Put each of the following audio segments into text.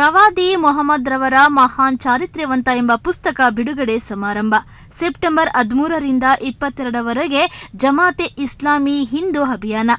ಪ್ರವಾದಿ ಮೊಹಮ್ಮದ್ ರವರ ಮಹಾನ್ ಚಾರಿತ್ರ್ಯವಂತ ಎಂಬ ಪುಸ್ತಕ ಬಿಡುಗಡೆ ಸಮಾರಂಭ. ಸೆಪ್ಟೆಂಬರ್ ಹದಿಮೂರರಿಂದ ಇಪ್ಪತ್ತೆರಡರವರೆಗೆ ಜಮಾತೆ ಇಸ್ಲಾಮಿ ಹಿಂದೂ ಅಭಿಯಾನ.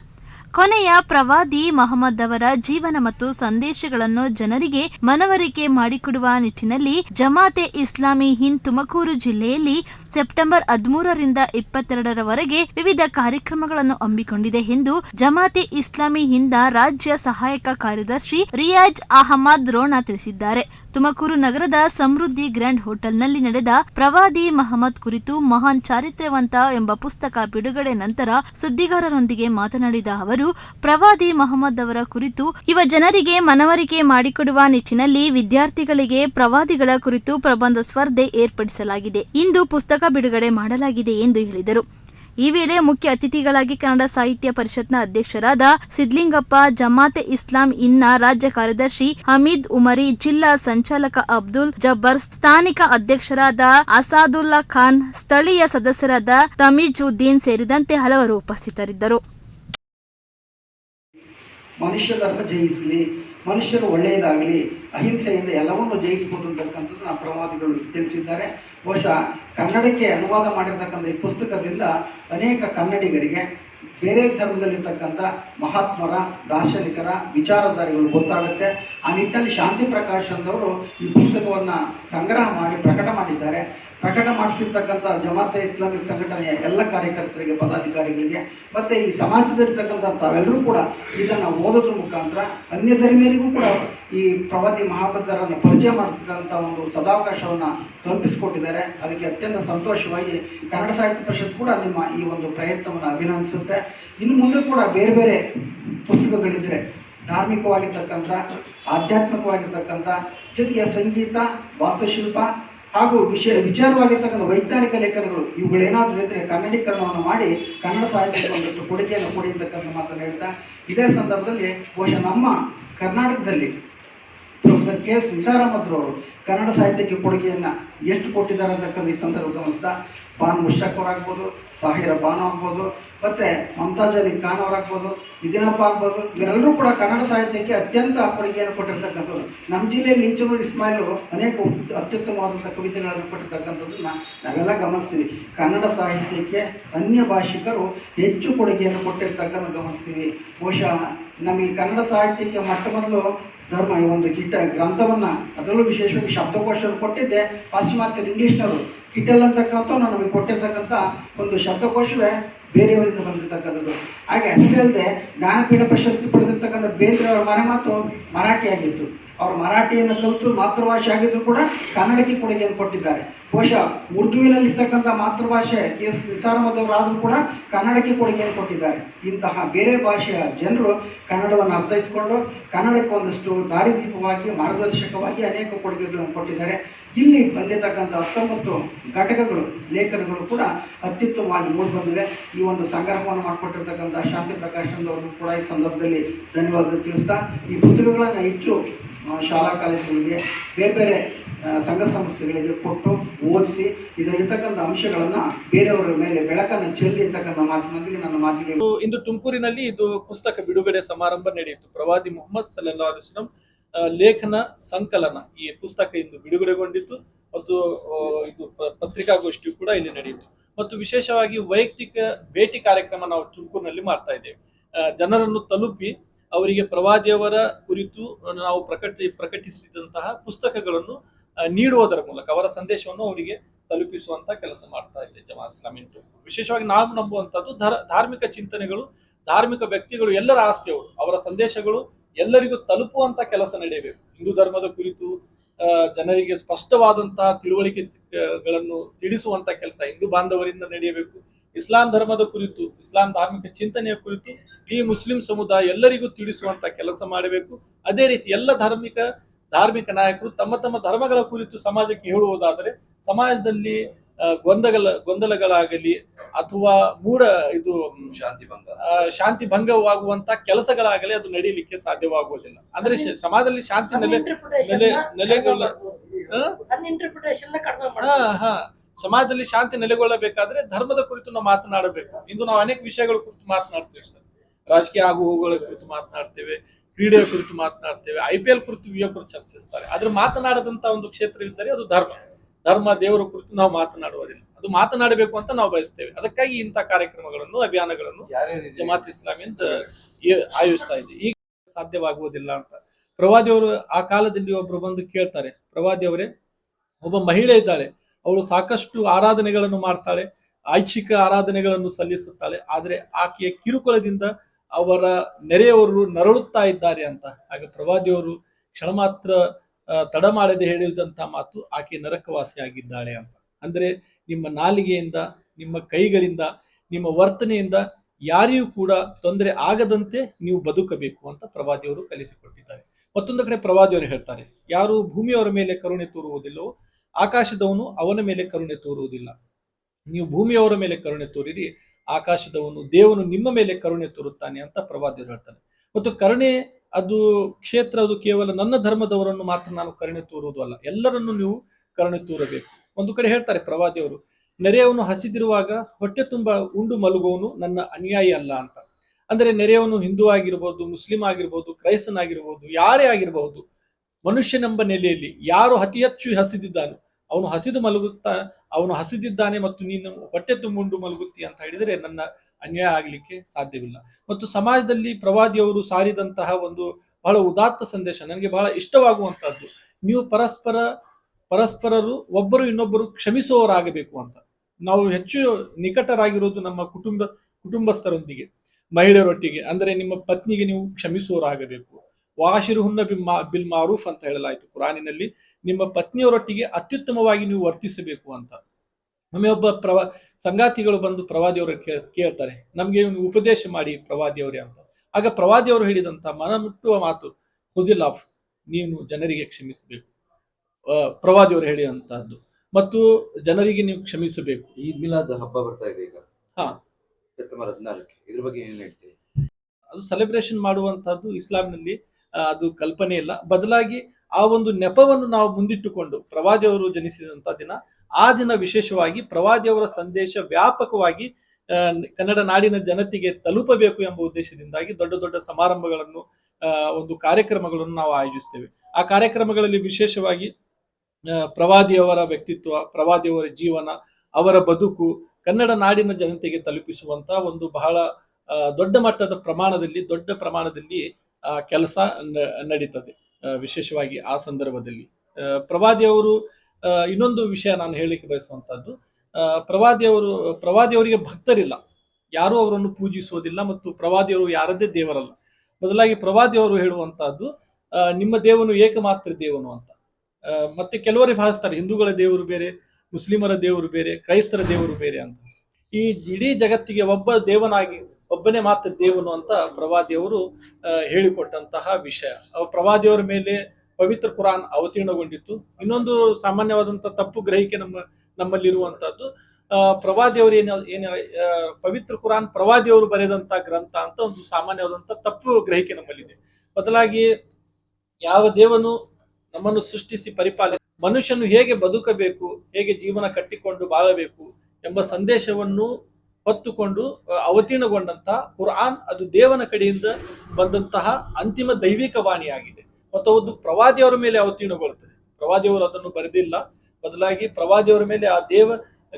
ಕೊನೆಯ ಪ್ರವಾದಿ ಮಹಮ್ಮದ್ ಅವರ ಜೀವನ ಮತ್ತು ಸಂದೇಶಗಳನ್ನು ಜನರಿಗೆ ಮನವರಿಕೆ ಮಾಡಿಕೊಡುವ ನಿಟ್ಟಿನಲ್ಲಿ ಜಮಾತೆ ಇಸ್ಲಾಮಿ ಹಿಂದ್ ತುಮಕೂರು ಜಿಲ್ಲೆಯಲ್ಲಿ ಸೆಪ್ಟೆಂಬರ್ ಹದಿಮೂರರಿಂದ ಇಪ್ಪತ್ತೆರಡರವರೆಗೆ ವಿವಿಧ ಕಾರ್ಯಕ್ರಮಗಳನ್ನು ಹಮ್ಮಿಕೊಂಡಿದೆ ಎಂದು ಜಮಾತೆ ಇಸ್ಲಾಮಿ ಹಿಂದ ರಾಜ್ಯ ಸಹಾಯಕ ಕಾರ್ಯದರ್ಶಿ ರಿಯಾಜ್ ಅಹಮದ್ ರೋಣ ತಿಳಿಸಿದ್ದಾರೆ. ತುಮಕೂರು ನಗರದ ಸಮೃದ್ಧಿ ಗ್ರ್ಯಾಂಡ್ ಹೋಟೆಲ್ನಲ್ಲಿ ನಡೆದ ಪ್ರವಾದಿ ಮಹಮ್ಮದ್ ಕುರಿತು ಮಹಾನ್ ಚಾರಿತ್ರ್ಯವಂತ ಎಂಬ ಪುಸ್ತಕ ಬಿಡುಗಡೆ ನಂತರ ಸುದ್ದಿಗಾರರೊಂದಿಗೆ ಮಾತನಾಡಿದ ಅವರು, ಪ್ರವಾದಿ ಮಹಮ್ಮದ್ ಅವರ ಕುರಿತು ಯುವ ಜನರಿಗೆ ಮನವರಿಕೆ ಮಾಡಿಕೊಡುವ ನಿಟ್ಟಿನಲ್ಲಿ ವಿದ್ಯಾರ್ಥಿಗಳಿಗೆ ಪ್ರವಾದಿಗಳ ಕುರಿತು ಪ್ರಬಂಧ ಸ್ಪರ್ಧೆ ಏರ್ಪಡಿಸಲಾಗಿದೆ. ಇಂದು ಪುಸ್ತಕ ಬಿಡುಗಡೆ ಮಾಡಲಾಗಿದೆ ಎಂದು ಹೇಳಿದರು. ಈ ವೇಳೆ ಮುಖ್ಯ ಅತಿಥಿಗಳಾಗಿ ಕನ್ನಡ ಸಾಹಿತ್ಯ ಪರಿಷತ್ನ ಅಧ್ಯಕ್ಷರಾದ ಸಿದ್ಲಿಂಗಪ್ಪ, ಜಮಾತೆ ಇಸ್ಲಾಂ ಇನ್ನ ರಾಜ್ಯ ಕಾರ್ಯದರ್ಶಿ ಹಮೀದ್ ಉಮರಿ, ಜಿಲ್ಲಾ ಸಂಚಾಲಕ ಅಬ್ದುಲ್ ಜಬ್ಬರ್, ಸ್ಥಾನಿಕ ಅಧ್ಯಕ್ಷರಾದ ಅಸಾದುಲ್ಲಾ ಖಾನ್, ಸ್ಥಳೀಯ ಸದಸ್ಯರಾದ ತಮೀಜುದ್ದೀನ್ ಸೇರಿದಂತೆ ಹಲವರು ಉಪಸ್ಥಿತರಿದ್ದರು. ಮನುಷ್ಯ ಧರ್ಮ ಜಯಿಸಲಿ. ಮನುಷ್ಯರು ಒಳ್ಳೆಯದಾಗಲಿ, ಅಹಿಂಸೆಯಿಂದ ಎಲ್ಲವನ್ನು ಜಯಿಸಬಹುದು ಅಂತಕ್ಕಂಥದ್ದು ನಮ್ಮ ಪ್ರವಾದಿಗಳು ತಿಳಿಸಿದ್ದಾರೆ. ಬಹುಶಃ ಕನ್ನಡಕ್ಕೆ ಅನುವಾದ ಮಾಡಿರ್ತಕ್ಕಂಥ ಈ ಪುಸ್ತಕದಿಂದ ಅನೇಕ ಕನ್ನಡಿಗರಿಗೆ ಬೇರೆ ಧರ್ಮದಲ್ಲಿರ್ತಕ್ಕಂಥ ಮಹಾತ್ಮರ, ದಾರ್ಶನಿಕರ ವಿಚಾರಧಾರಿಗಳು ಗೊತ್ತಾಗುತ್ತೆ. ಆ ನಿಟ್ಟಲ್ಲಿ ಶಾಂತಿ ಪ್ರಕಾಶ್ ಅಂದವರು ಈ ಪುಸ್ತಕವನ್ನು ಸಂಗ್ರಹ ಮಾಡಿ, ಪ್ರಕಟ ಮಾಡಿದ್ದಾರೆ. ಪ್ರಕಟ ಮಾಡಿಸಿರ್ತಕ್ಕಂಥ ಜಮಾತೆ ಇಸ್ಲಾಮಿಕ್ ಸಂಘಟನೆಯ ಎಲ್ಲ ಕಾರ್ಯಕರ್ತರಿಗೆ, ಪದಾಧಿಕಾರಿಗಳಿಗೆ, ಮತ್ತೆ ಈ ಸಮಾಜದಲ್ಲಿರ್ತಕ್ಕಂಥ ತಾವೆಲ್ಲರೂ ಕೂಡ ಇದನ್ನು ಓದೋದ್ರ ಮುಖಾಂತರ ಅನ್ಯ ಧರ್ಮೀಯರಿಗೂ ಕೂಡ ಈ ಪ್ರವಾದಿ ಮಹಾಬದ್ಧರನ್ನು ಪರಿಚಯ ಮಾಡತಕ್ಕಂಥ ಒಂದು ಸದಾವಕಾಶವನ್ನು ಕಲ್ಪಿಸಿಕೊಟ್ಟಿದ್ದಾರೆ ಅದಕ್ಕೆ ಅತ್ಯಂತ ಸಂತೋಷವಾಗಿ ಕನ್ನಡ ಸಾಹಿತ್ಯ ಪರಿಷತ್ ಕೂಡ ನಿಮ್ಮ ಈ ಒಂದು ಪ್ರಯತ್ನವನ್ನು ಅಭಿನಂದಿಸುತ್ತೆ. ಇನ್ನು ಮುಂದೆ ಕೂಡ ಬೇರೆ ಬೇರೆ ಪುಸ್ತಕಗಳಿದ್ರೆ ಧಾರ್ಮಿಕವಾಗಿರ್ತಕ್ಕಂಥ, ಆಧ್ಯಾತ್ಮಿಕವಾಗಿರ್ತಕ್ಕಂಥ, ಜೊತೆಗೆ ಸಂಗೀತ, ವಾಸ್ತುಶಿಲ್ಪ ಹಾಗೂ ವಿಷಯ ವಿಚಾರವಾಗಿರ್ತಕ್ಕಂಥ ವೈಜ್ಞಾನಿಕ ಲೇಖನಗಳು ಇವುಗಳೇನಾದರೂ ಇದ್ದರೆ ಕನ್ನಡೀಕರಣವನ್ನು ಮಾಡಿ ಕನ್ನಡ ಸಾಹಿತ್ಯಕ್ಕೆ ಒಂದಷ್ಟು ಕೊಡುಗೆಯನ್ನು ಕೊಡಿರ್ತಕ್ಕಂಥ ಮಾತನ್ನು ಹೇಳ್ತಾ ಇದೇ ಸಂದರ್ಭದಲ್ಲಿ ಬಹುಶಃ ನಮ್ಮ ಕರ್ನಾಟಕದಲ್ಲಿ ಪ್ರೊಫೆಸರ್ ಕೆ ಎಸ್ ಅವರು. ಕನ್ನಡ ಸಾಹಿತ್ಯಕ್ಕೆ ಕೊಡುಗೆಯನ್ನು ಎಷ್ಟು ಕೊಟ್ಟಿದ್ದಾರೆ ಅಂತಕ್ಕಂಥ ಈ ಸಂದರ್ಭ ಗಮನಿಸ್ತಾ ಬಾನ್ ಮುಷಕ್ ಅವರಾಗ್ಬೋದು, ಸಾಹಿರ ಬಾನು ಆಗ್ಬೋದು, ಮತ್ತೆ ಮಮತಾಜ್ ಅಲಿ ಖಾನ್ ಅವರಾಗ್ಬೋದು ನಿಜನಪ್ಪ ಆಗ್ಬೋದು, ಇವರೆಲ್ಲರೂ ಕೂಡ ಕನ್ನಡ ಸಾಹಿತ್ಯಕ್ಕೆ ಅತ್ಯಂತ ಕೊಡುಗೆಯನ್ನು ಕೊಟ್ಟಿರ್ತಕ್ಕಂಥದ್ದು. ನಮ್ಮ ಜಿಲ್ಲೆಯಲ್ಲಿ ಇಂಚನೂರು ಇಸ್ಮಾಯಿಲ್ ಅನೇಕ ಅತ್ಯುತ್ತಮವಾದಂಥ ಕವಿತೆಗಳನ್ನು ಕೊಟ್ಟಿರ್ತಕ್ಕಂಥದ್ದನ್ನ ನಾವೆಲ್ಲ ಗಮನಿಸ್ತೀವಿ. ಕನ್ನಡ ಸಾಹಿತ್ಯಕ್ಕೆ ಅನ್ಯ ಭಾಷಿಕರು ಹೆಚ್ಚು ಕೊಡುಗೆಯನ್ನು ಕೊಟ್ಟಿರ್ತಕ್ಕಂಥ ಗಮನಿಸ್ತೀವಿ. ಬಹುಶಃ ನಮಗೆ ಕನ್ನಡ ಸಾಹಿತ್ಯಕ್ಕೆ ಮೊಟ್ಟ ಮೊದಲು ಧರ್ಮ ಈ ಒಂದು ಕಿಟ್ಟ ಗ್ರಂಥವನ್ನ ಅದರಲ್ಲೂ ವಿಶೇಷವಾಗಿ ಶಬ್ದಕೋಶವನ್ನು ಕೊಟ್ಟಿದ್ದೆ. ಪಾಶ್ಚಿಮಾತ್ಯ ಇಂಗ್ಲಿಷ್ನವರು ಕಿಟ್ಟಲ್ ಅಂತಕ್ಕಂಥ ನಮಗೆ ಕೊಟ್ಟಿರ್ತಕ್ಕಂಥ ಒಂದು ಶಬ್ದಕೋಶವೇ ಬೇರೆಯವರಿಂದ ಬಂದಿರತಕ್ಕಂಥದ್ದು. ಹಾಗೆ ಅಷ್ಟೇ ಅಲ್ಲದೆ ಜ್ಞಾನಪೀಠ ಪ್ರಶಸ್ತಿ ಪಡೆದಿರ್ತಕ್ಕಂಥ ಬೇಂದ್ರೆಯವರ ಮನೆ ಮಾತು ಮರಾಠಿ ಆಗಿತ್ತು ಅವರು ಮರಾಠಿಯನ್ನು ಕಲಿತು ಮಾತೃಭಾಷೆ ಆಗಿದ್ರು ಕೂಡ ಕನ್ನಡಕ್ಕೆ ಕೊಡುಗೆಯನ್ನು ಕೊಟ್ಟಿದ್ದಾರೆ. ಬಹುಶಃ ಉರ್ದುವಿನಲ್ಲಿರ್ತಕ್ಕಂಥ ಮಾತೃಭಾಷೆ ಎಸ್ ನಿಸಾರಮದವರಾದರೂ ಕೂಡ ಕನ್ನಡಕ್ಕೆ ಕೊಡುಗೆಯನ್ನು ಕೊಟ್ಟಿದ್ದಾರೆ. ಇಂತಹ ಬೇರೆ ಭಾಷೆಯ ಜನರು ಕನ್ನಡವನ್ನು ಅರ್ಥೈಸಿಕೊಂಡು ಕನ್ನಡಕ್ಕೆ ಒಂದಷ್ಟು ದಾರಿದೀಪವಾಗಿ, ಮಾರ್ಗದರ್ಶಕವಾಗಿ ಅನೇಕ ಕೊಡುಗೆಗಳನ್ನು ಕೊಟ್ಟಿದ್ದಾರೆ. ಇಲ್ಲಿ ಬಂದಿರತಕ್ಕಂಥ ಹತ್ತೊಂಬತ್ತು ಘಟಕಗಳು, ಲೇಖನಗಳು ಕೂಡ ಅತ್ಯುತ್ತಮವಾಗಿ ಮೂಡಿ ಬಂದಿವೆ ಈ ಒಂದು ಸಂಗ್ರಹವನ್ನು ಮಾಡಿಕೊಟ್ಟಿರ್ತಕ್ಕಂಥ ಶಾಂತಿ ಪ್ರಕಾಶ್ ಅವರು ಕೂಡ ಈ ಸಂದರ್ಭದಲ್ಲಿ ಧನ್ಯವಾದ ತಿಳಿಸ್ತಾ, ಈ ಪುಸ್ತಕಗಳನ್ನು ಹೆಚ್ಚು ಶಾಲಾ ಕಾಲೇಜುಗಳಿಗೆ, ಬೇರೆ ಬೇರೆ ಸಂಘ ಸಂಸ್ಥೆಗಳಿಗೆ ಕೊಟ್ಟು ಓದಿಸಿ, ಇದರಲ್ಲಿರ್ತಕ್ಕಂಥ ಅಂಶಗಳನ್ನು ಬೇರೆಯವರ ಮೇಲೆ ಬೆಳಕನ್ನು ಚೆಲ್ಲಿ ಇರ್ತಕ್ಕಂಥ ಮಾತಿನೊಂದಿಗೆ ನನ್ನ ಮಾತಿಗೆ ಇಂದು ತುಮಕೂರಿನಲ್ಲಿ ಇದು ಪುಸ್ತಕ ಬಿಡುಗಡೆ ಸಮಾರಂಭ ನಡೆಯಿತು. ಪ್ರವಾದಿ ಮೊಹಮ್ಮದ್ ಸಲಹಾ ಅಲಿಸ್ಲಂ ಲೇಖನ ಸಂಕಲನ ಈ ಪುಸ್ತಕ ಇಂದು ಬಿಡುಗಡೆಗೊಂಡಿತ್ತು ಮತ್ತು ಇದು ಪತ್ರಿಕಾಗೋಷ್ಠಿಯು ಕೂಡ ಇಲ್ಲಿ ನಡೆಯಿತು. ಮತ್ತು ವಿಶೇಷವಾಗಿ ವೈಯಕ್ತಿಕ ಭೇಟಿ ಕಾರ್ಯಕ್ರಮ ನಾವು ತುಮಕೂರಿನಲ್ಲಿ ಮಾಡ್ತಾ ಇದ್ದೇವೆ. ಜನರನ್ನು ತಲುಪಿ ಅವರಿಗೆ ಪ್ರವಾದಿಯವರ ಕುರಿತು ನಾವು ಪ್ರಕಟ, ಪ್ರಕಟಿಸಿದಂತಹ ಪುಸ್ತಕಗಳನ್ನು ನೀಡುವುದರ ಮೂಲಕ, ಅವರ ಸಂದೇಶವನ್ನು ಅವರಿಗೆ ತಲುಪಿಸುವಂತ ಕೆಲಸ ಮಾಡ್ತಾ ಇದೆ ಜಮಾ ಇಸ್ಲಾಮಿನ್ ವಿಶೇಷವಾಗಿ ನಾವು ನಂಬುವಂಥದ್ದು ಧರ್, ಧಾರ್ಮಿಕ ಚಿಂತನೆಗಳು, ಧಾರ್ಮಿಕ ವ್ಯಕ್ತಿಗಳು ಎಲ್ಲರ ಆಸ್ತಿಯವರು, ಅವರ ಸಂದೇಶಗಳು ಎಲ್ಲರಿಗೂ ತಲುಪುವಂತ ಕೆಲಸ ನಡೆಯಬೇಕು. ಹಿಂದೂ ಧರ್ಮದ ಕುರಿತು ಜನರಿಗೆ ಸ್ಪಷ್ಟವಾದಂತಹ ತಿಳುವಳಿಕೆಗಳನ್ನು ತಿಳಿಸುವಂತ ಕೆಲಸ ಹಿಂದೂ ಬಾಂಧವರಿಂದ ನಡೆಯಬೇಕು. ಇಸ್ಲಾಂ ಧರ್ಮದ ಕುರಿತು, ಇಸ್ಲಾಂ ಧಾರ್ಮಿಕ ಚಿಂತನೆಯ ಕುರಿತು ಈ ಮುಸ್ಲಿಂ ಸಮುದಾಯ ಎಲ್ಲರಿಗೂ ತಿಳಿಸುವಂತ ಕೆಲಸ ಮಾಡಬೇಕು. ಅದೇ ರೀತಿ ಎಲ್ಲ ಧಾರ್ಮಿಕ ಧಾರ್ಮಿಕ ನಾಯಕರು ತಮ್ಮ ತಮ್ಮ ಧರ್ಮಗಳ ಕುರಿತು ಸಮಾಜಕ್ಕೆ ಹೇಳುವುದಾದರೆ, ಸಮಾಜದಲ್ಲಿ ಗೊಂದಲ ಗೊಂದಲಗಳಾಗಲಿ ಅಥವಾ ಮೂಢ ಇದು ಶಾಂತಿ ಭಂಗ. ಶಾಂತಿ ಭಂಗವಾಗುವಂತ ಕೆಲಸಗಳಾಗಲಿ ಅದು ನಡೀಲಿಕ್ಕೆ ಸಾಧ್ಯವಾಗುವುದಿಲ್ಲ. ಅಂದ್ರೆ ಸಮಾಜದಲ್ಲಿ ಶಾಂತಿ ನೆಲೆ ನೆಲೆ ನೆಲೆಗೊಳ್ಳ ಹಾ? ಅನ್ಇಂಟರ್ಪ್ರಿಟೇಷನ್ ಕಡಿಮೆ ಹಾ ಹಾ. ಸಮಾಜದಲ್ಲಿ ಶಾಂತಿ ನೆಲೆಗೊಳ್ಳಬೇಕಾದ್ರೆ ಧರ್ಮದ ಕುರಿತು ನಾವು ಮಾತನಾಡಬೇಕು. ಇಂದು ನಾವು ಅನೇಕ ವಿಷಯಗಳ ಕುರಿತು ಮಾತನಾಡ್ತೇವೆ ಸರ್. ರಾಜಕೀಯ ಆಗು ಹೋಗುಗಳ ಕುರಿತು ಮಾತನಾಡ್ತೇವೆ ಕ್ರೀಡೆಯ ಕುರಿತು ಮಾತನಾಡ್ತೇವೆ ಐ ಪಿ ಎಲ್ ಕುರಿತು ಯುವಕರು ಚರ್ಚಿಸ್ತಾರೆ ಆದ್ರೆ ಮಾತನಾಡದಂತ ಒಂದು ಕ್ಷೇತ್ರವಿದ್ದರೆ ಅದು ಧರ್ಮ. ಧರ್ಮ ದೇವರ ಕುರಿತು ನಾವು ಮಾತನಾಡುವುದಿಲ್ಲ. ಅದು ಮಾತನಾಡಬೇಕು ಅಂತ ನಾವು ಬಯಸ್ತೇವೆ. ಅದಕ್ಕಾಗಿ ಇಂಥ ಕಾರ್ಯಕ್ರಮಗಳನ್ನು ಅಭಿಯಾನಗಳನ್ನು ಜಮಾತ್ ಇಸ್ಲಾಮಿ ಅಂತ ಈ- ಆಯೋಜಿಸ್ತಾ ಇದೆ ಈಗ ಸಾಧ್ಯವಾಗುವುದಿಲ್ಲ ಅಂತ. ಪ್ರವಾದಿಯವರು ಆ ಕಾಲದಲ್ಲಿ ಒಬ್ರು ಬಂದು ಕೇಳ್ತಾರೆ. ಪ್ರವಾದಿಯವರೇ ಒಬ್ಬ ಮಹಿಳೆ ಇದ್ದಾಳೆ. ಅವಳು ಸಾಕಷ್ಟು ಆರಾಧನೆಗಳನ್ನು ಮಾಡ್ತಾಳೆ. ಐಚ್ಛಿಕ ಆರಾಧನೆಗಳನ್ನು ಸಲ್ಲಿಸುತ್ತಾಳೆ. ಆದ್ರೆ ಆಕೆಯ ಕಿರುಕುಳದಿಂದ ಅವರ ನೆರೆಯವರು ನರಳುತ್ತಾ ಇದ್ದಾರೆ ಅಂತ. ಆಗ ಪ್ರವಾದಿಯವರು ಕ್ಷಣ ಮಾತ್ರ ತಡ ಮಾಡದೆ ಹೇಳಿದಂತ ಮಾತು ಆಕೆ ನರಕವಾಸಿಯಾಗಿದ್ದಾಳೆ ಅಂತ. ಅಂದ್ರೆ ನಿಮ್ಮ ನಾಲಿಗೆಯಿಂದ, ನಿಮ್ಮ ಕೈಗಳಿಂದ, ನಿಮ್ಮ ವರ್ತನೆಯಿಂದ ಯಾರಿಗೂ ಕೂಡ ತೊಂದರೆ ಆಗದಂತೆ ನೀವು ಬದುಕಬೇಕು ಅಂತ ಪ್ರವಾದಿಯವರು ಕಲಿಸಿಕೊಟ್ಟಿದ್ದಾರೆ. ಮತ್ತೊಂದು ಕಡೆ ಪ್ರವಾದಿಯವರು ಹೇಳ್ತಾರೆ, ಯಾರು ಭೂಮಿಯವರ ಮೇಲೆ ಕರುಣೆ ತೋರುವುದಿಲ್ಲವೋ ಆಕಾಶದವನು ಅವನ ಮೇಲೆ ಕರುಣೆ ತೋರುವುದಿಲ್ಲ. ನೀವು ಭೂಮಿಯವರ ಮೇಲೆ ಕರುಣೆ ತೋರಿರಿ, ಆಕಾಶದವನು ದೇವನು ನಿಮ್ಮ ಮೇಲೆ ಕರುಣೆ ತೋರುತ್ತಾನೆ ಅಂತ ಪ್ರವಾದಿಯವರು ಹೇಳ್ತಾರೆ. ಮತ್ತು ಕರುಣೆ ಅದು ಕ್ಷೇತ್ರ ಅದು ಕೇವಲ ನನ್ನ ಧರ್ಮದವರನ್ನು ಮಾತ್ರ ನಾನು ಕರುಣೆ ತೋರುವುದು ಅಲ್ಲ. ಎಲ್ಲರನ್ನು ನೀವು ಕರುಣೆ ತೋರಬೇಕು. ಒಂದು ಕಡೆ ಹೇಳ್ತಾರೆ ಪ್ರವಾದಿಯವರು, ನೆರೆಯವನು ಹಸಿದಿರುವಾಗ ಹೊಟ್ಟೆ ತುಂಬ ಉಂಡು ಮಲಗುವವನು ನನ್ನ ಅನ್ಯಾಯಿ ಅಲ್ಲ ಅಂತ. ಅಂದ್ರೆ ನೆರೆಯವನು ಹಿಂದೂ ಆಗಿರ್ಬೋದು, ಮುಸ್ಲಿಂ ಆಗಿರ್ಬೋದು ಕ್ರೈಸ್ತನಾಗಿರ್ಬೋದು ಯಾರೇ ಆಗಿರಬಹುದು, ಮನುಷ್ಯನೆಂಬ ನೆಲೆಯಲ್ಲಿ ಯಾರು ಅತಿ ಹೆಚ್ಚು ಹಸಿದಿದ್ದಾನೋ, ಅವನು ಹಸಿದು ಮಲಗುತ್ತಾ, ಅವನು ಹಸಿದಿದ್ದಾನೆ ಮತ್ತು ನೀನು ಹೊಟ್ಟೆ ತುಂಬುಂಡು ಮಲಗುತ್ತಿ ಅಂತ ಹೇಳಿದರೆ ನನ್ನ ಅನ್ಯಾಯ ಆಗಲಿಕ್ಕೆ ಸಾಧ್ಯವಿಲ್ಲ. ಮತ್ತು ಸಮಾಜದಲ್ಲಿ ಪ್ರವಾದಿಯವರು ಸಾರಿದಂತಹ ಒಂದು ಬಹಳ ಉದಾತ್ತ ಸಂದೇಶ ನನಗೆ ಬಹಳ ಇಷ್ಟವಾಗುವಂತಹದ್ದು. ನೀವು ಪರಸ್ಪರ, ಪರಸ್ಪರರು ಒಬ್ಬರು ಇನ್ನೊಬ್ಬರು ಕ್ಷಮಿಸುವವರಾಗಬೇಕು ಅಂತ. ನಾವು ಹೆಚ್ಚು ನಿಕಟರಾಗಿರೋದು ನಮ್ಮ ಕುಟುಂಬ, ಕುಟುಂಬಸ್ಥರೊಂದಿಗೆ, ಮಹಿಳೆಯರೊಟ್ಟಿಗೆ. ಅಂದರೆ ನಿಮ್ಮ ಪತ್ನಿಗೆ ನೀವು ಕ್ಷಮಿಸುವವರಾಗಬೇಕು. ವಾಶಿರುಹುನ್ನ ಬಿಲ್ ಮಾ ಬಿಲ್ ಮಾರೂಫ್ ಅಂತ ಹೇಳಲಾಯಿತು. ಕುರಾನಿನಲ್ಲಿ ನಿಮ್ಮ ಪತ್ನಿಯವರೊಟ್ಟಿಗೆ ಅತ್ಯುತ್ತಮವಾಗಿ ನೀವು ವರ್ತಿಸಬೇಕು ಅಂತ. ಒಮ್ಮೆ ಒಬ್ಬ ಪ್ರವಾ ಸಂಗಾತಿಗಳು ಬಂದು ಪ್ರವಾದಿಯವರು ಕೇಳ್ತಾರೆ ನಮಗೆ ಉಪದೇಶ ಮಾಡಿ ಪ್ರವಾದಿಯವರೇ ಅಂತ. ಆಗ ಪ್ರವಾದಿಯವರು ಹೇಳಿದಂತ ಮನ ಮುಟ್ಟುವ ಮಾತು ಹುಜಿಲ್ ಆಫ್ ನೀನು ಜನರಿಗೆ ಕ್ಷಮಿಸಬೇಕು. ಪ್ರವಾದಿಯವರು ಹೇಳಿದಂತಹದ್ದು ಮತ್ತು ಜನರಿಗೆ ನೀವು ಕ್ಷಮಿಸಬೇಕು. ಈದ್ ಮಿಲಾದ್ ಹಬ್ಬ ಬರ್ತಾ ಇದೆ ಈಗ. ಹಾ. ಸೆಪ್ಟೆಂಬರ್ ಹದಿನಾಲ್ಕು ಇದ್ರ ಬಗ್ಗೆ ಏನ್ ಹೇಳ್ತೀರಿ? ಅದು ಸೆಲೆಬ್ರೇಷನ್ ಮಾಡುವಂತಹದ್ದು ಇಸ್ಲಾಂನಲ್ಲಿ ಅದು ಕಲ್ಪನೆ ಇಲ್ಲ. ಬದಲಾಗಿ ಆ ಒಂದು ನೆಪವನ್ನು ನಾವು ಮುಂದಿಟ್ಟುಕೊಂಡು ಪ್ರವಾದಿಯವರು ಜನಿಸಿದಂತ ದಿನ ಆ ದಿನ ವಿಶೇಷವಾಗಿ ಪ್ರವಾದಿಯವರ ಸಂದೇಶ ವ್ಯಾಪಕವಾಗಿ ಕನ್ನಡ ನಾಡಿನ ಜನತೆಗೆ ತಲುಪಬೇಕು ಎಂಬ ಉದ್ದೇಶದಿಂದಾಗಿ ದೊಡ್ಡ ದೊಡ್ಡ ಸಮಾರಂಭಗಳನ್ನು ಒಂದು ಕಾರ್ಯಕ್ರಮಗಳನ್ನು ನಾವು ಆಯೋಜಿಸ್ತೇವೆ. ಆ ಕಾರ್ಯಕ್ರಮಗಳಲ್ಲಿ ವಿಶೇಷವಾಗಿ ಪ್ರವಾದಿಯವರ ವ್ಯಕ್ತಿತ್ವ ಪ್ರವಾದಿಯವರ ಜೀವನ, ಅವರ ಬದುಕು, ಕನ್ನಡ ನಾಡಿನ ಜನತೆಗೆ ತಲುಪಿಸುವಂತ ಒಂದು ಬಹಳ ದೊಡ್ಡ ಮಟ್ಟದ ಪ್ರಮಾಣದಲ್ಲಿ, ದೊಡ್ಡ ಪ್ರಮಾಣದಲ್ಲಿ ಕೆಲಸ ನಡೀತದೆ ವಿಶೇಷವಾಗಿ ಆ ಸಂದರ್ಭದಲ್ಲಿ. ಪ್ರವಾದಿಯವರು ಇನ್ನೊಂದು ವಿಷಯ ನಾನು ಹೇಳಲಿಕ್ಕೆ ಬಯಸುವಂತದ್ದು ಆ, ಪ್ರವಾದಿಯವರು ಪ್ರವಾದಿಯವರಿಗೆ ಭಕ್ತರಿಲ್ಲ. ಯಾರೂ ಅವರನ್ನು ಪೂಜಿಸುವುದಿಲ್ಲ ಮತ್ತು ಪ್ರವಾದಿಯವರು ಯಾರದ್ದೇ ದೇವರಲ್ಲ. ಬದಲಾಗಿ ಪ್ರವಾದಿಯವರು ಹೇಳುವಂತಹದ್ದು ನಿಮ್ಮ ದೇವನು ಏಕಮಾತ್ರ ದೇವನು ಅಂತ. ಮತ್ತೆ ಕೆಲವರೇ ಭಾವಿಸ್ತಾರೆ ಹಿಂದೂಗಳ ದೇವರು ಬೇರೆ ಮುಸ್ಲಿಮರ ದೇವರು ಬೇರೆ ಕ್ರೈಸ್ತರ ದೇವರು ಬೇರೆ ಅಂತ. ಈ ಇಡೀ ಜಗತ್ತಿಗೆ ಒಬ್ಬ ದೇವನಾಗಿ ಒಬ್ಬನೇ ಮಾತ್ರ ದೇವನು ಅಂತ ಪ್ರವಾದಿಯವರು ಹೇಳಿಕೊಟ್ಟಂತಹ ವಿಷಯ. ಪ್ರವಾದಿಯವರ ಮೇಲೆ ಪವಿತ್ರ ಕುರಾನ್ ಅವತೀರ್ಣಗೊಂಡಿತ್ತು. ಇನ್ನೊಂದು ಸಾಮಾನ್ಯವಾದಂತಹ ತಪ್ಪು ಗ್ರಹಿಕೆ ನಮ್ಮ ನಮ್ಮಲ್ಲಿರುವಂತಹದ್ದು ಆ, ಪ್ರವಾದಿಯವರು ಏನ ಏನ ಪವಿತ್ರ ಕುರಾನ್ ಪ್ರವಾದಿಯವರು ಬರೆದಂತ ಗ್ರಂಥ ಅಂತ ಒಂದು ಸಾಮಾನ್ಯವಾದಂತ ತಪ್ಪು ಗ್ರಹಿಕೆ ನಮ್ಮಲ್ಲಿದೆ. ಬದಲಾಗಿ ಯಾವ ದೇವನು ನಮ್ಮನ್ನು ಸೃಷ್ಟಿಸಿ ಪರಿಪಾಲಿಸಿ ಮನುಷ್ಯನು ಹೇಗೆ ಬದುಕಬೇಕು ಹೇಗೆ ಜೀವನ ಕಟ್ಟಿಕೊಂಡು ಬಾಳಬೇಕು ಎಂಬ ಸಂದೇಶವನ್ನು ಹೊತ್ತುಕೊಂಡು ಅವತೀರ್ಣಗೊಂಡಂತಹ ಕುರ್ಆನ್ ಅದು ದೇವನ ಕಡೆಯಿಂದ ಬಂದಂತಹ ಅಂತಿಮ ದೈವಿಕ ವಾಣಿಯಾಗಿದೆ. ಮತ್ತು ಅದು ಪ್ರವಾದಿಯವರ ಮೇಲೆ ಅವತೀರ್ಣಗೊಳ್ಳುತ್ತದೆ ಪ್ರವಾದಿಯವರು ಅದನ್ನು ಬರೆದಿಲ್ಲ. ಬದಲಾಗಿ ಪ್ರವಾದಿಯವರ ಮೇಲೆ ಆ ದೇವ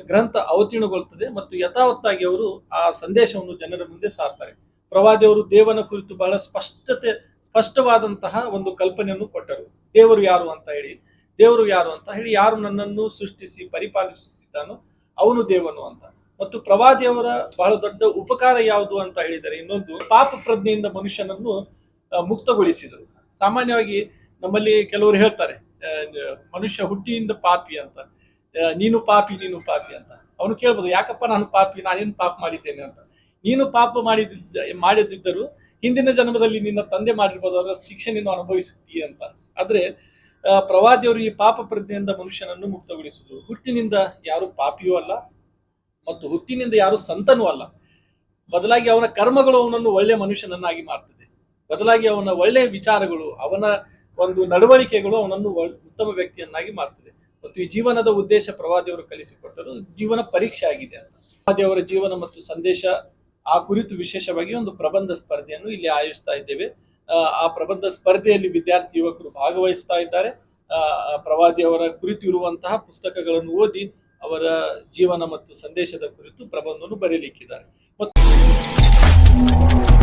ಗ್ರಂಥ ಅವತೀರ್ಣಗೊಳ್ಳುತ್ತದೆ ಮತ್ತು ಯಥಾವತ್ತಾಗಿ ಅವರು ಆ ಸಂದೇಶವನ್ನು ಜನರ ಮುಂದೆ ಸಾರ್ತಾರೆ. ಪ್ರವಾದಿಯವರು ದೇವನ ಕುರಿತು ಬಹಳ ಸ್ಪಷ್ಟತೆ, ಸ್ಪಷ್ಟವಾದಂತಹ ಒಂದು ಕಲ್ಪನೆಯನ್ನು ಕೊಟ್ಟರು. ದೇವರು ಯಾರು ಅಂತ ಹೇಳಿ, ದೇವರು ಯಾರು ಅಂತ ಹೇಳಿ ಯಾರು ನನ್ನನ್ನು ಸೃಷ್ಟಿಸಿ, ಪರಿಪಾಲಿಸುತ್ತಿದ್ದಾನೋ ಅವನು ದೇವನು ಅಂತ. ಮತ್ತು ಪ್ರವಾದಿಯವರ ಬಹಳ ದೊಡ್ಡ ಉಪಕಾರ ಯಾವುದು ಅಂತ ಹೇಳಿದರೆ ಇನ್ನೊಂದು ಪಾಪ ಪ್ರಜ್ಞೆಯಿಂದ ಮನುಷ್ಯನನ್ನು ಮುಕ್ತಗೊಳಿಸಿದರು. ಸಾಮಾನ್ಯವಾಗಿ ನಮ್ಮಲ್ಲಿ ಕೆಲವರು ಹೇಳ್ತಾರೆ ಮನುಷ್ಯ ಹುಟ್ಟಿಯಿಂದ ಪಾಪಿ ಅಂತ. ನೀನು ಪಾಪಿ ನೀನು ಪಾಪಿ ಅಂತ. ಅವನು ಕೇಳ್ಬೋದು, ಯಾಕಪ್ಪ ನಾನು ಪಾಪಿ, ನಾನೇನು ಪಾಪ ಮಾಡಿದ್ದೇನೆ ಅಂತ? ನೀನು ಪಾಪ ಮಾಡಿದ್ದ ಮಾಡದಿದ್ದರೂ ಹಿಂದಿನ ಜನ್ಮದಲ್ಲಿ ನಿನ್ನ ತಂದೆ ಮಾಡಿರ್ಬೋದು, ಅದರ ಶಿಕ್ಷೆ ನೀನು ಅನುಭವಿಸುತ್ತೀಯ ಅಂತ. ಆದ್ರೆ ಪ್ರವಾದಿಯವರು ಈ ಪಾಪ ಪ್ರಜ್ಞೆಯಿಂದ ಮನುಷ್ಯನನ್ನು ಮುಕ್ತಗೊಳಿಸಿದರು. ಹುಟ್ಟಿನಿಂದ ಯಾರು ಪಾಪಿಯೂ ಅಲ್ಲ, ಮತ್ತು ಹುಟ್ಟಿನಿಂದ ಯಾರು ಸಂತನೂ ಅಲ್ಲ. ಬದಲಾಗಿ ಅವನ ಕರ್ಮಗಳು ಅವನನ್ನು ಒಳ್ಳೆ ಮನುಷ್ಯನನ್ನಾಗಿ ಮಾಡ್ತದೆ. ಬದಲಾಗಿ ಅವನ ಒಳ್ಳೆಯ ವಿಚಾರಗಳು ಅವನ ಒಂದು ನಡವಳಿಕೆಗಳು ಅವನನ್ನು ಉತ್ತಮ ವ್ಯಕ್ತಿಯನ್ನಾಗಿ ಮಾಡ್ತದೆ. ಮತ್ತು ಈ ಜೀವನದ ಉದ್ದೇಶ ಪ್ರವಾದಿಯವರು ಕಲಿಸಿಕೊಟ್ಟರು ಜೀವನ ಪರೀಕ್ಷೆ ಆಗಿದೆ ಅಂತ. ಪ್ರವಾದಿಯವರ ಜೀವನ ಮತ್ತು ಸಂದೇಶ ಆ ಕುರಿತು ವಿಶೇಷವಾಗಿ ಒಂದು ಪ್ರಬಂಧ ಸ್ಪರ್ಧೆಯನ್ನು ಇಲ್ಲಿ ಆಯೋಜಿಸ್ತಾ ಇದ್ದೇವೆ. ಆ, ಪ್ರಬಂಧ ಸ್ಪರ್ಧೆಯಲ್ಲಿ ವಿದ್ಯಾರ್ಥಿ ಯುವಕರು ಭಾಗವಹಿಸ್ತಾ ಇದ್ದಾರೆ. ಪ್ರವಾದಿಯವರ ಕುರಿತು ಇರುವಂತಹ ಪುಸ್ತಕಗಳನ್ನು ಓದಿ ಅವರ ಜೀವನ ಮತ್ತು ಸಂದೇಶದ ಕುರಿತು ಪ್ರಬಂಧವನ್ನು ಬರೀಲಿಕ್ಕಿದ್ದಾರೆ. ಮತ್ತು